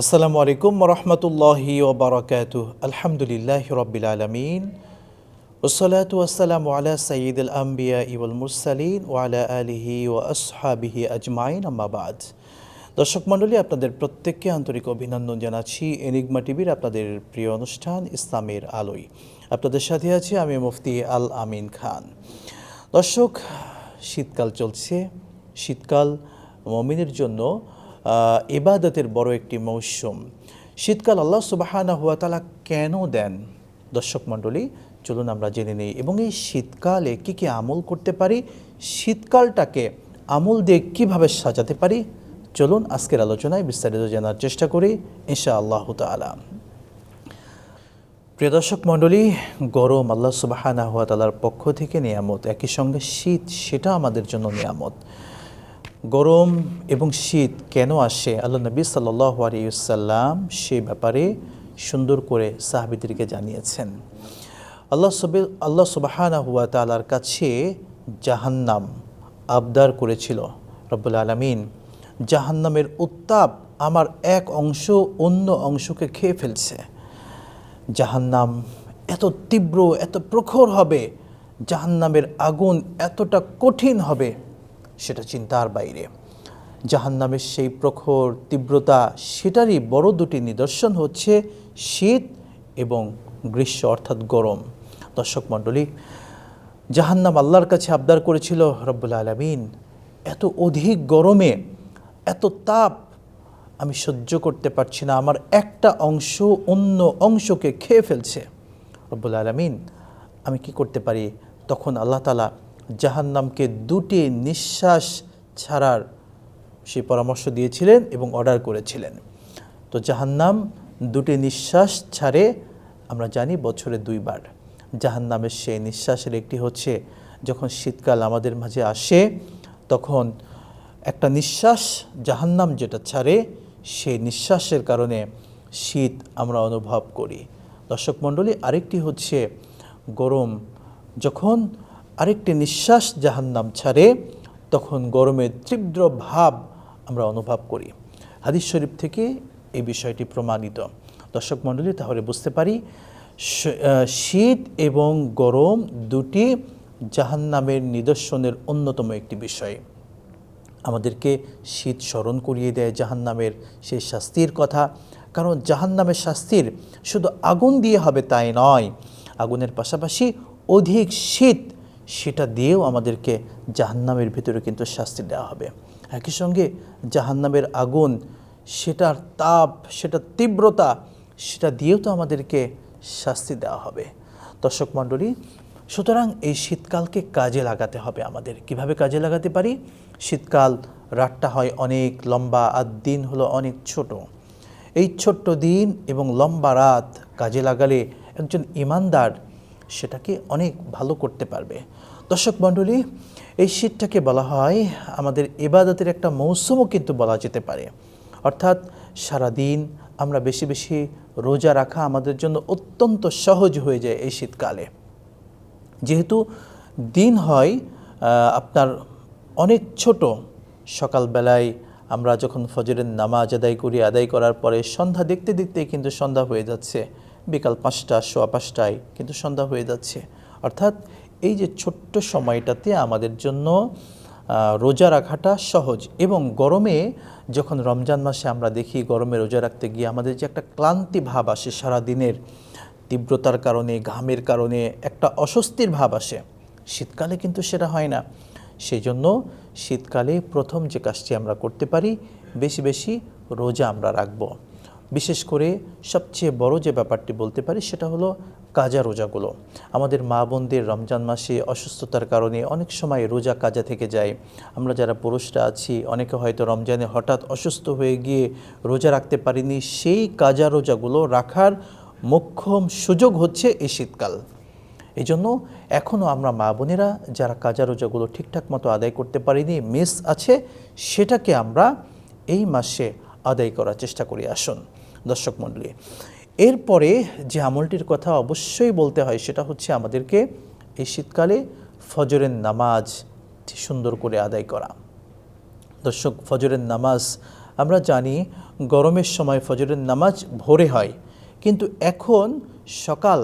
আসসালামু আলাইকুম রহমতুল্লাহি ওবরাকাতু আলহামদুলিল্লাহ রবিল আলমিন। ওসলাতু আসসালামু আলা সঈদ আল আম্বিয়া ইবুল মুরসালিন ওয়ালা আলিহি ও আসহাবিহি আজমাইন আম্মাবাদ দর্শক মণ্ডলী, আপনাদের প্রত্যেককে আন্তরিক অভিনন্দন জানাচ্ছি। এনিগমা টিভির আপনাদের প্রিয় অনুষ্ঠান ইসলামের আলোয়। আপনাদের সাথে আছি আমি মুফতি আল আমিন খান। দর্শক, শীতকাল চলছে। শীতকাল মমিনের জন্য আহ, ইবাদতের বড় একটি মৌসুম। শীতকাল আল্লাহ সুবাহানা হুয়া তালা কেন দেন? দর্শক মণ্ডলী চলুন আমরা জেনে নিই। এবং এই শীতকালে কি কি আমল করতে পারি? শীতকালটাকে আমল দিয়ে কীভাবে সাজাতে পারি? চলুন আজকের আলোচনায় বিস্তারিত জানার চেষ্টা করি ইনশা আল্লাহ তালা প্রিয় দর্শক মণ্ডলী গরম আল্লাহ সুবাহানা হুয়া তালার পক্ষ থেকে নিয়ামত একই সঙ্গে শীত সেটা আমাদের জন্য নিয়ামত। গরম এবং শীত কেন আসে? আল্লাহ নবী সাল্লাহ আলিয়াল্লাম সে ব্যাপারে সুন্দর করে সাহাবিদেরকে জানিয়েছেন। আল্লাহ সবে, আল্লাহ সুবাহানা হুয়া তালার কাছে জাহান্নাম আবদার করেছিল রব্বুল আলমিন। জাহান্নামের উত্তাপ আমার এক অংশ অন্য অংশকে খেয়ে ফেলছে। জাহান্নাম এত তীব্র, এত প্রখর হবে, জাহান্নামের আগুন এতটা কঠিন হবে সেটা চিন্তার বাইরে। জাহান্নামের সেই প্রখর তীব্রতা, সেটারই বড় দুটি নিদর্শন হচ্ছে শীত এবং গ্রীষ্ম, অর্থাৎ গরম। দর্শক মণ্ডলী, জাহান্নাম আল্লাহর কাছে আবদার করেছিল, রব্বুল আলমিন, এত অধিক গরমে, এত তাপ, আমি সহ্য করতে পারছি না। আমার একটা অংশ অন্য অংশকে খেয়ে ফেলছে। রব্বুল আলমিন, আমি কি করতে পারি? তখন আল্লাহ তালা জাহান্নামকে দুটি নিঃশ্বাস ছাড়ার সে পরামর্শ দিয়েছিলেন এবং অর্ডার করেছিলেন। তো জাহান্নাম দুটি নিঃশ্বাস ছাড়ে আমরা জানি বছরে দুইবার। জাহান্নামের সেই নিঃশ্বাসের একটি হচ্ছে যখন শীতকাল আমাদের মাঝে আসে, তখন একটা নিঃশ্বাস জাহান্নাম যেটা ছাড়ে, সেই নিঃশ্বাসের কারণে শীত আমরা অনুভব করি। দর্শক মণ্ডলী, আরেকটি হচ্ছে গরম। যখন আরেকটি নিঃশ্বাস জাহান্নাম ছাড়ে, তখন গরমের তীব্র ভাব আমরা অনুভব করি। হাদিস শরীফ থেকে এই বিষয়টি প্রমাণিত। দর্শক মণ্ডলী, তাহলে বুঝতে পারি শীত এবং গরম দুটি জাহান্নামের নিদর্শনের অন্যতম একটি বিষয়। আমাদেরকে শীত স্মরণ করিয়ে দেয় জাহান্নামের সেই শাস্তির কথা, কারণ জাহান্নামের শাস্তির শুধু আগুন দিয়ে হবে তাই নয়, আগুনের পাশাপাশি অধিক শীত সেটা দিয়েও আমাদেরকে জাহান্নামের ভিতরে কিন্তু শাস্তি দেওয়া হবে। একই সঙ্গে জাহান্নামের আগুন, সেটার তাপ, সেটার তীব্রতা, সেটা দিয়েও তো আমাদেরকে শাস্তি দেওয়া হবে। দর্শক মণ্ডলী, সুতরাং এই শীতকালকে কাজে লাগাতে হবে আমাদের। কীভাবে কাজে লাগাতে পারি? শীতকাল রাতটা হয় অনেক লম্বা আর দিন হলো অনেক ছোট। এই ছোট্ট দিন এবং লম্বা রাত কাজে লাগালে একজন ইমানদার সেটাকে অনেক ভালো করতে পারবে। দর্শক মণ্ডলী, এই শীতটাকে বলা হয় আমাদের এবাদতের একটা মৌসুমও কিন্তু বলা যেতে পারে। অর্থাৎ সারাদিন আমরা বেশি বেশি রোজা রাখা আমাদের জন্য অত্যন্ত সহজ হয়ে যায় এই শীতকালে। যেহেতু দিন হয় আপনার অনেক ছোট। সকালবেলায় আমরা যখন ফজরের নামাজ আদায় করি, আদায় করার পরে সন্ধ্যা দেখতে দেখতে কিন্তু সন্ধ্যা হয়ে যাচ্ছে। বিকাল পাঁচটা, সোয়া পাঁচটায় কিন্তু সন্ধ্যা হয়ে যাচ্ছে। অর্থাৎ এই যে ছোট্ট সময়টাতে আমাদের জন্য রোজা রাখাটা সহজ এবং গরমে যখন রমজান মাসে আমরা দেখি গরমে রোজা রাখতে গিয়ে আমাদের যে একটা ক্লান্তি ভাব আসে সারাদিনের, তীব্রতার কারণে, ঘামের কারণে, একটা অস্বস্তির ভাব আসে। শীতকালে কিন্তু সেটা হয় না। সেই জন্য শীতকালে প্রথম যে কাজটি আমরা করতে পারি, বেশি বেশি রোজা আমরা রাখব। বিশেষ করে সবচেয়ে বড় যে ব্যাপারটি বলতে পারি, সেটা হলো কাজা রোজাগুলো। আমাদের মা বোনদের রমজান মাসে অসুস্থতার কারণে অনেক সময় রোজা কাজা থেকে যায়। আমরা যারা পুরুষরা আছি, অনেকে হয়তো রমজানে হঠাৎ অসুস্থ হয়ে গিয়ে রোজা রাখতে পারিনি, সেই কাজা রোজাগুলো রাখার মোক্ষম সুযোগ হচ্ছে এই শীতকাল। এই জন্য এখনও আমরা মা বোনেরা যারা কাজা রোজাগুলো ঠিকঠাক মতো আদায় করতে পারিনি, মিস আছে, সেটাকে আমরা এই মাসে আদায় করার চেষ্টা করি। আসুন। দর্শক মণ্ডলী। এরপরে যে আমলটির কথা অবশ্যই বলতে হয়, সেটা হচ্ছে আমাদেরকে এই শীতকালে ফজরের নামাজ সুন্দর করে আদায় করা। দর্শক, ফজরের নামাজ আমরা জানি গরমের সময় ফজরের নামাজ ভোরে হয়, কিন্তু এখন সকাল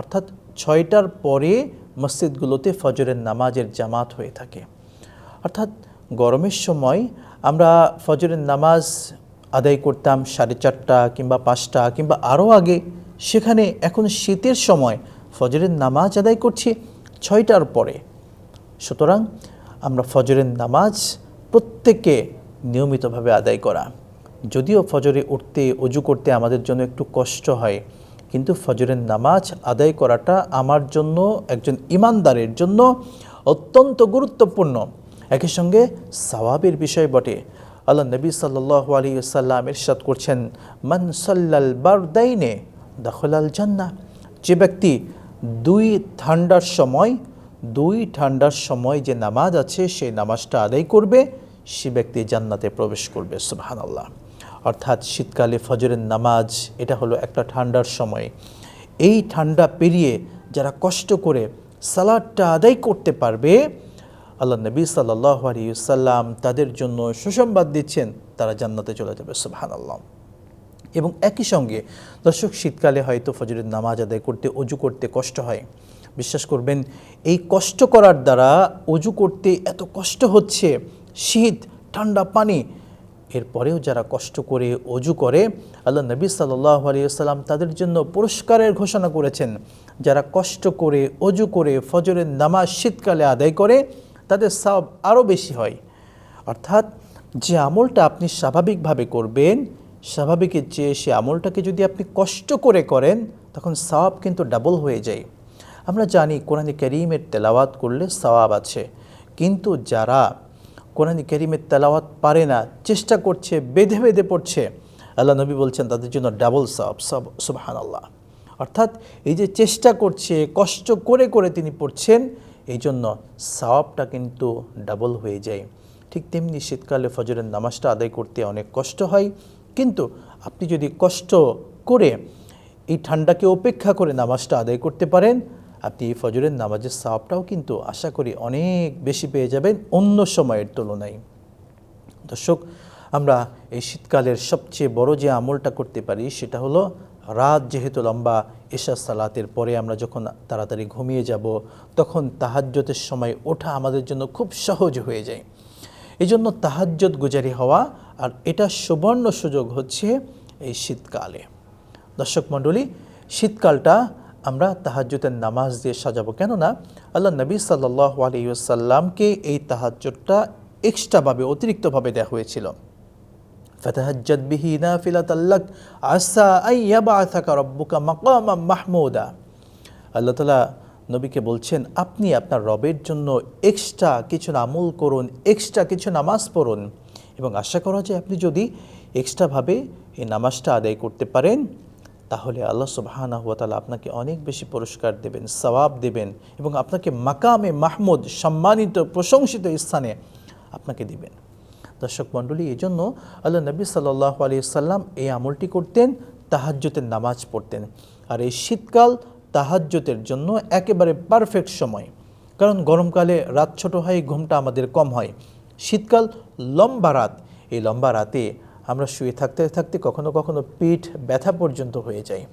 অর্থাৎ ছয়টার পরে মসজিদগুলোতে ফজরের নামাজের জামাত হয়ে থাকে। অর্থাৎ গরমের সময় আমরা ফজরের নামাজ আদায় করতাম সাড়ে চারটা কিংবা পাঁচটা কিংবা আরও আগে। সেখানে এখন শীতের সময় ফজরের নামাজ আদায় করছি ছয়টার পরে। সুতরাং আমরা ফজরের নামাজ প্রত্যেকে নিয়মিতভাবে আদায় করা। যদিও ফজরে উঠতে, অজু করতে আমাদের জন্য একটু কষ্ট হয়, কিন্তু ফজরের নামাজ আদায় করাটা আমার জন্য, একজন ইমানদারের জন্য অত্যন্ত গুরুত্বপূর্ণ। একই সঙ্গে সওয়াবের বিষয় বটে। আল্লাহ নবী সাল্লাহ আলী সাল্লাম ইরশাদ করছেন, মান সাল্লাল বারদাইনে দখলাল জান্না যে ব্যক্তি দুই ঠান্ডার সময়, দুই ঠান্ডার সময় যে নামাজ আছে সেই নামাজটা আদায় করবে, সে ব্যক্তি জান্নাতে প্রবেশ করবে সুবহান আল্লাহ অর্থাৎ শীতকালে ফজরের নামাজ, এটা হলো একটা ঠান্ডার সময়। এই ঠান্ডা পেরিয়ে যারা কষ্ট করে সালাদটা আদায় করতে পারবে আল্লাহ নবী সাল্লাহ তাদের জন্য সুসংবাদ দিচ্ছেন, তারা জান্নাতে চলে যাবে সুবহান আল্লাহ এবং একই সঙ্গে দর্শক, শীতকালে হয়তো ফজরের নামাজ আদায় করতে অজু করতে কষ্ট হয়। বিশ্বাস করবেন, এই কষ্ট করার দ্বারা অজু করতে এত কষ্ট হচ্ছে, শীত, ঠান্ডা পানি, এরপরেও যারা কষ্ট করে অজু করে, আল্লাহ নবী সাল্লাহ আলিয়াল্লাম তাদের জন্য পুরস্কারের ঘোষণা করেছেন, যারা কষ্ট করে অজু করে ফজরের নামাজ শীতকালে আদায় করে তাদের সব আরও বেশি হয়। অর্থাৎ যে আমলটা আপনি স্বাভাবিকভাবে করবেন স্বাভাবিকের চেয়ে সে আমলটাকে যদি আপনি কষ্ট করে করেন, তখন সওয়াব কিন্তু ডাবল হয়ে যায়। আমরা জানি কোরআনে করিমের তেলাওয়াত করলে সওয়াব আছে। কিন্তু যারা কোরআনে করিমের তেলাওয়াত পারে না, চেষ্টা করছে, বেঁধে বেঁধে পড়ছে, আল্লাহ নবী বলছেন তাদের জন্য ডাবল সব সব সুবহান আল্লাহ অর্থাৎ এই যে চেষ্টা করছে, কষ্ট করে করে তিনি পড়ছেন এই জন্য সওয়াবটা কিন্তু ডাবল হয়ে যায়। ঠিক তেমনি শীতকালে ফজরের নামাজটা আদায় করতে অনেক কষ্ট হয়। কিন্তু আপনি যদি কষ্ট করে এই ঠান্ডাকে উপেক্ষা করে নামাজটা আদায় করতে পারেন, আপনি এই ফজরের নামাজের সাবটাও কিন্তু আশা করি অনেক বেশি পেয়ে যাবেন অন্য সময়ের তুলনায়। দর্শক, আমরা এই শীতকালের সবচেয়ে বড় যে আমলটা করতে পারি সেটা হলো রাত যেহেতু লম্বা এশা সালাতের পরে আমরা যখন তাড়াতাড়ি ঘুমিয়ে যাব, তখন তাহাজ্যতের সময় ওঠা আমাদের জন্য খুব সহজ হয়ে যায়। এই জন্য তাহাজ্জত গুজারি হওয়া আর এটা সুবর্ণ সুযোগ হচ্ছে এই শীতকালে। দর্শক মণ্ডলী, শীতকালটা আমরা তাহাজ্জুদের নামাজ দিয়ে সাজাবো। কেননা আল্লাহ নবী সাল্লাহ আলিয়াল্লামকে এই তাহাজ্জুদটা এক্সট্রাভাবে অতিরিক্তভাবে দেওয়া হয়েছিল। ফতাহাজ্জাদ বিহি নাফিলাতাল্লাক আসা আইয়াবাথাকা রব্বুকা মাকামা মাহমুদা। আল্লাহ তালা নবীকে বলছেন, আপনি আপনার রবের জন্য এক্সট্রা কিছু আমল করুন এক্সট্রা কিছু নামাজ পড়ুন এবং আশা করা যায় আপনি যদি এক্সট্রাভাবে এই নামাজটা আদায় করতে পারেন, তাহলে আল্লাহ সুবাহানা হুয়া তালা আপনাকে অনেক বেশি পুরস্কার দেবেন, সওয়াব দেবেন এবং আপনাকে মাকামে মাহমুদ সম্মানিত প্রশংসিত স্থানে আপনাকে দিবেন। দর্শক মণ্ডলী, এই জন্য আল্লাহ নবী সাল্লাহ আলি সাল্লাম এই আমলটি করতেন তাহাজ্যতের নামাজ পড়তেন। আর এই শীতকাল তাহাজ্যতের জন্য একেবারে পারফেক্ট সময়। কারণ গরমকালে রাত ছোট হয়, ঘুমটা আমাদের কম হয়। শীতকাল লম্বা রাত, এই লম্বা রাতে আমরা শুয়ে থাকতে থাকতে কখনো কখনো পিঠ ব্যথা পর্যন্ত হয়ে যায়।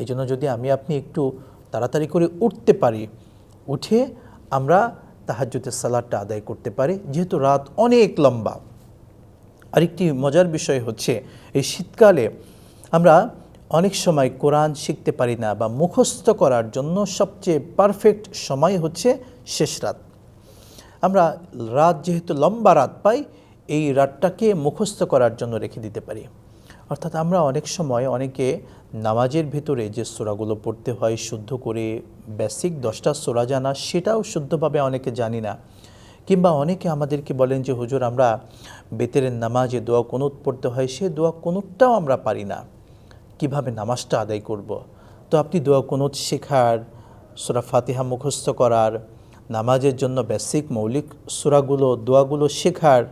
এই জন্য যদি আমি আপনি একটু তাড়াতাড়ি করে উঠতে পারি, উঠে আমরা তাহাজ্যতের সালাদটা আদায় করতে পারি। যেহেতু রাত অনেক লম্বা। আরেকটি মজার বিষয় হচ্ছে, এই শীতকালে আমরা অনেক সময় কোরআন শিখতে পারি না বা মুখস্থ করার জন্য সবচেয়ে পারফেক্ট সময় হচ্ছে শেষ রাত। আমরা রাত যেহেতু লম্বা রাত পাই, এই রাতটাকে মুখস্থ করার জন্য রেখে দিতে পারি। অর্থাৎ আমরা অনেক সময় অনেকে নামাজের ভেতরে যে সোরাগুলো পড়তে হয়, শুদ্ধ করে বেসিক দশটা সোরা জানা, সেটাও শুদ্ধভাবে অনেকে জানি না। কিংবা অনেকে আমাদেরকে বলেন যে, হুজুর, আমরা বেতের নামাজে দোয়া কোনুত পড়তে হয়, সে দোয়া কোনুতটাও আমরা পারি না কীভাবে নামাজটা আদায় করব। তো আপনি দোয়া কোনুত শেখার, সুরা ফাতিহা মুখস্থ করার, নামাজের জন্য বেসিক মৌলিক সুরাগুলো, দোয়াগুলো শেখার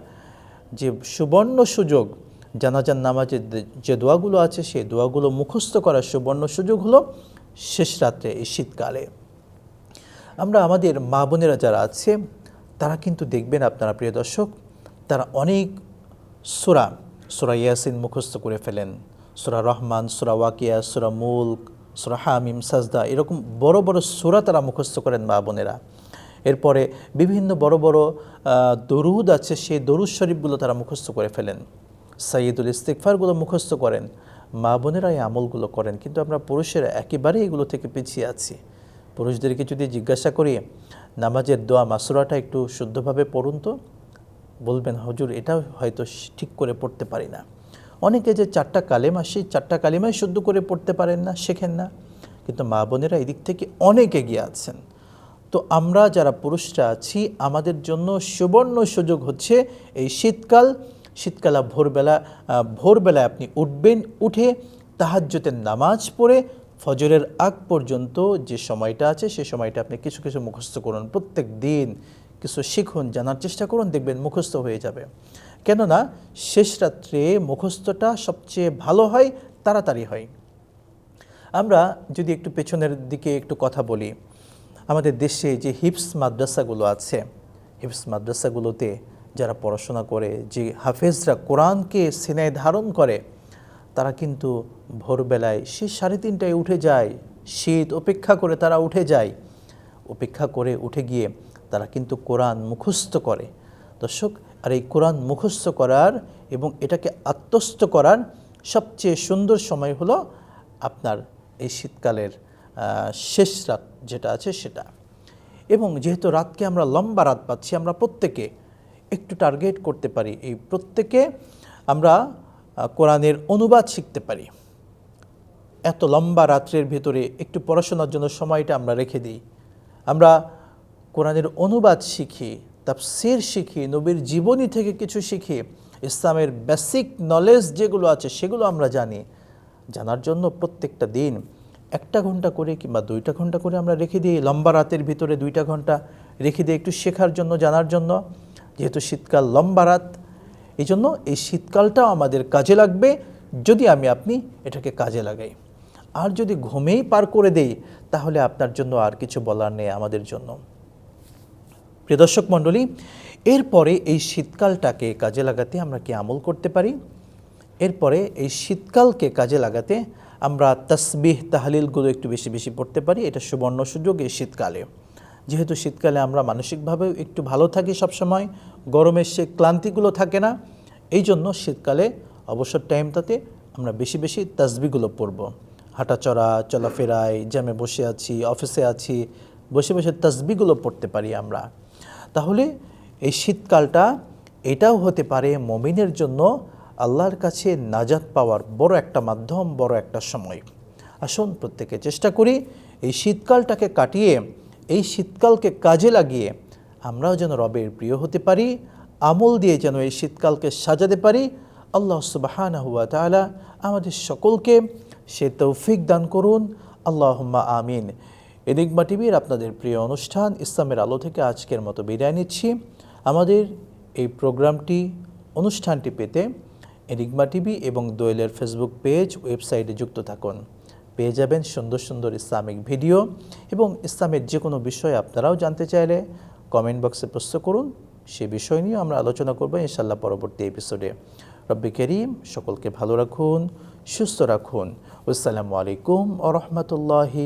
যে সুবর্ণ সুযোগ জানাজান নামাজের যে দোয়াগুলো আছে, সেই দোয়াগুলো মুখস্থ করার সুবর্ণ সুযোগ হলো শেষ রাত্রে, এই শীতকালে আমরা আমাদের মা বোনেরা যারা আছে তারা কিন্তু দেখবেন আপনারা প্রিয় দর্শক, তারা অনেক সুরা সুরা ইয়াসিন মুখস্থ করে ফেলেন। সুরা রহমান, সুরা ওয়াকিয়া, সুরা মুল্ক, সুরা হামিম, সাজদা, এরকম বড় বড় সুরা তারা মুখস্থ করেন মা বোনেরা। এরপরে বিভিন্ন বড় বড় দরুদ আছে, সেই দরুদ শরীফগুলো তারা মুখস্থ করে ফেলেন। সাইয়দুল ইস্তিকফারগুলো মুখস্থ করেন। মা বোনেরা এই আমলগুলো করেন। কিন্তু আমরা পুরুষেরা একেবারেই এগুলো থেকে পিছিয়ে আছি। পুরুষদেরকে যদি জিজ্ঞাসা করি নামাজের দোয়া মাসুরাটা একটু শুদ্ধভাবে পড়ুন তো। বলবেন, হজুর এটা হয়তো ঠিক করে পড়তে পারি না। অনেকে যে চারটা কালেমা সেই চারটা কালেমাই শুদ্ধ করে পড়তে পারেন না, শেখেন না। কিন্তু মা বোনেরা এদিক থেকে অনেক এগিয়ে আছেন। তো আমরা যারা পুরুষরা আছি, আমাদের জন্য সুবর্ণ সুযোগ হচ্ছে এই শীতকাল। শীতকালা ভোরবেলা ভোরবেলায় আপনি উঠবেন, উঠে তাহাজ্জুতের নামাজ পড়ে ফজরের আগ পর্যন্ত যে সময়টা আছে, সে সময়টা আপনি কিছু কিছু মুখস্থ করুন। প্রত্যেক দিন কিছু শিখুন, জানার চেষ্টা করুন, দেখবেন মুখস্থ হয়ে যাবে। কেননা, শেষ রাত্রে মুখস্থটা সবচেয়ে ভালো হয়, তাড়াতাড়ি হয়। আমরা যদি একটু পেছনের দিকে একটু কথা বলি, আমাদের দেশে যে হিপস মাদ্রাসাগুলো আছে হিপস মাদ্রাসাগুলোতে যারা পড়াশোনা করে, যে হাফেজরা কোরআনকে সিনায় ধারণ করে তারা কিন্তু ভোরবেলায় সে সাড়ে তিনটায় উঠে যায়। শীত অপেক্ষা করে তারা উঠে যায়। অপেক্ষা করে উঠে গিয়ে তারা কিন্তু কোরআন মুখস্থ করে। দর্শক, আর এই কোরআন মুখস্থ করার এবং এটাকে আত্মস্থ করার সবচেয়ে সুন্দর সময় হলো আপনার এই শীতকালের শেষ রাত যেটা আছে সেটা। এবং যেহেতু রাতকে আমরা লম্বা রাত পাচ্ছি, আমরা প্রত্যেকে একটু টার্গেট করতে পারি। এই প্রত্যেকে আমরা কোরআনের অনুবাদ শিখতে পারি। এত লম্বা রাত্রের ভেতরে একটু পড়াশোনার জন্য সময়টা আমরা রেখে দিই। আমরা কোরআনের অনুবাদ শিখি, তাফসির শিখি, নবীর জীবনী থেকে কিছু শিখি, ইসলামের বেসিক নলেজ যেগুলো আছে সেগুলো আমরা জানি। জানার জন্য প্রত্যেকটা দিন একটা ঘণ্টা করে কিংবা দুইটা ঘণ্টা করে আমরা রেখে দিই। লম্বা রাতের ভিতরে দুইটা ঘণ্টা রেখে দিই একটু শেখার জন্য, জানার জন্য। যেহেতু শীতকাল লম্বা রাত এই জন্য এই শীতকালটাও আমাদের কাজে লাগবে যদি আমি আপনি এটাকে কাজে লাগাই। আর যদি ঘুমেই পার করে দেই, তাহলে আপনার জন্য আর কিছু বলার নেই আমাদের জন্য। প্রিয় দর্শক মণ্ডলী, এরপরে এই শীতকালটাকে কাজে লাগাতে আমরা কি আমল করতে পারি? এরপরে এই শীতকালকে কাজে লাগাতে আমরা তসবিহ তাহলিলগুলো একটু বেশি বেশি পড়তে পারি। এটা সুবর্ণ সুযোগ এই শীতকালে। যেহেতু শীতকালে আমরা মানসিকভাবেও একটু ভালো থাকি সবসময় গরমের সে ক্লান্তিগুলো থাকে না এই জন্য শীতকালে অবসর টাইমটাতে আমরা বেশি বেশি তসবিগুলো পড়ব। হাঁটাচড়া চলাফেরায়, জ্যামে বসে আছি, অফিসে আছি, বসে বসে তসবিগুলো পড়তে পারি আমরা। তাহলে এই শীতকালটা এটাও হতে পারে মমিনের জন্য আল্লাহর কাছে নাজাত পাওয়ার বড় একটা মাধ্যম, বড় একটা সময়। আসুন প্রত্যেকে চেষ্টা করি এই শীতকালটাকে কাটিয়ে এই শীতকালকে কাজে লাগিয়ে আমরাও যেন রবের প্রিয় হতে পারি, আমল দিয়ে যেন এই শীতকালকে সাজাতে পারি, আল্লাহ সুবাহানা হুয়া তাআলা আমাদের সকলকে সে তৌফিক দান করুন। আল্লাহুম্মা আমিন। এনিগমা টিভির আপনাদের প্রিয় অনুষ্ঠান ইসলামের আলো থেকে আজকের মতো বিদায় নিচ্ছি। আমাদের এই প্রোগ্রামটি, অনুষ্ঠানটি পেতে এনিগমা টিভি এবং দোয়েলের ফেসবুক পেজ, ওয়েবসাইটে যুক্ত থাকুন। পেয়ে যাবেন সুন্দর সুন্দর ইসলামিক ভিডিও এবং ইসলামের যে কোনো বিষয় আপনারাও জানতে চাইলে কমেন্ট বক্সে প্রশ্ন করুন। সে বিষয় নিয়ে আমরা আলোচনা করব ইনশাল্লাহ পরবর্তী এপিসোডে। রব্বি করিম, সকলকে ভালো রাখুন, সুস্থ রাখুন। আসসালামু আলাইকুম ও রহমতুল্লাহি